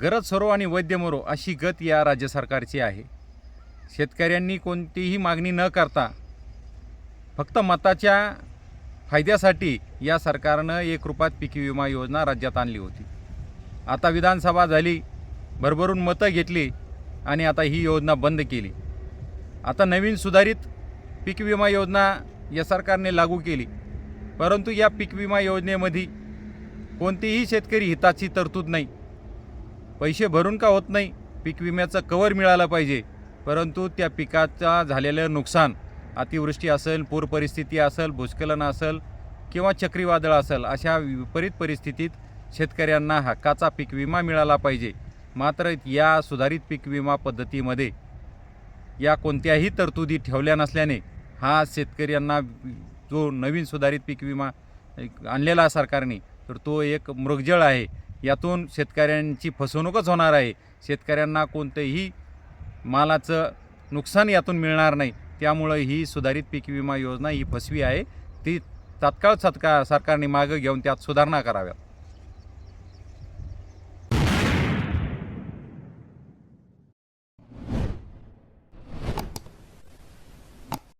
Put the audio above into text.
गरज सरो आणि वैद्य मरो अशी गत या राज्य सरकारची आहे. शेतकऱ्यांनी कोणतीही मागणी न करता फक्त मताच्या फायद्यासाठी या सरकारनं एक रुपात पीक विमा योजना राज्यात आणली होती. आता विधानसभा झाली भरभरून मतं घेतली आणि आता ही योजना बंद केली. आता नवीन सुधारित पीक विमा योजना या सरकारने लागू केली. परंतु या पीक विमा योजनेमध्ये कोणतीही शेतकरी हिताची तरतूद नाही. पैसे भरून का होत नाही पीक विम्याचं कवर मिळालं पाहिजे. परंतु त्या पिकाचा झालेलं नुकसान अतिवृष्टी असेल पूर परिस्थिती असेल भूस्खलन असेल किंवा चक्रीवादळ असेल अशा विपरीत परिस्थितीत शेतकऱ्यांना हक्काचा पीक विमा मिळाला पाहिजे. मात्र या सुधारित पीक विमा पद्धतीमध्ये या कोणत्याही तरतुदी ठेवल्या नसल्याने हा शेतकऱ्यांना जो नवीन सुधारित पीक विमा आणलेला सरकारने तर तो एक मृगजळ आहे. यातून शेतकऱ्यांची फसवणूकच होणार आहे. शेतकऱ्यांना कोणतंही मालाचं नुकसान यातून मिळणार नाही. त्यामुळं ही सुधारित पीक विमा योजना ही फसवी आहे. ती तात्काळ सत्का सरकारने मागं घेऊन त्यात सुधारणा कराव्यात.